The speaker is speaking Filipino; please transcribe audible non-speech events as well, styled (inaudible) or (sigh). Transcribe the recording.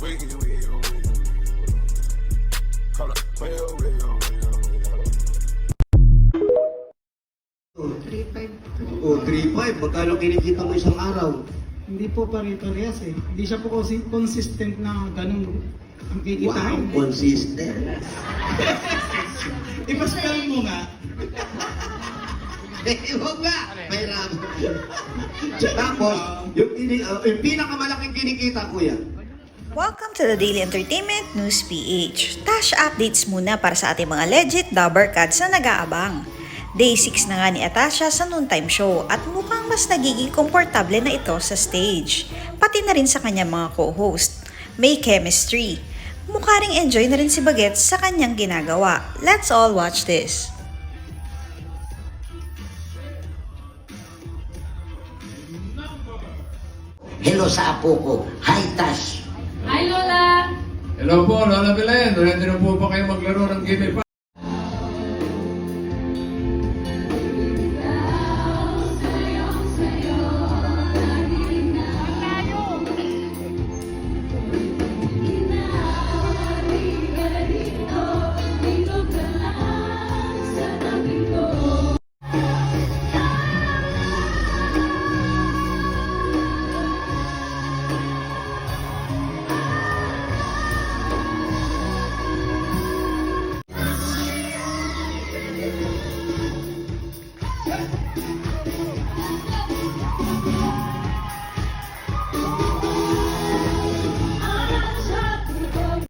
Wait, wait, wait. Hold up. Wait, wait, wait, wait. O, 3.5. Magkano kinikita mo isang araw? Hindi po pare-parehas eh. Hindi siya po kasi consistent na ganun ang Wow, kikitain. consistent. (laughs) Ipaspell mo nga. (laughs) Eh, huwag nga. Mahirap. Tapos, yung, kini, uh, yung pinakamalaking kinikita, kuya. Welcome to the Daily Entertainment News PH. Tash updates muna para sa ating mga legit Dabber Cats na nag-aabang. Day 6 na nga ni Atasha sa noontime show at mukhang mas nagiging komportable na ito sa stage. Pati na rin sa kanyang mga co-host. May chemistry. Mukha ring enjoy na rin si Bagets sa kanyang ginagawa. Let's all watch this. Hello sa apo ko. Hi, Tash. Hello po, Lola Belen. Ready na po ba kayo maglaro ng Game Hey!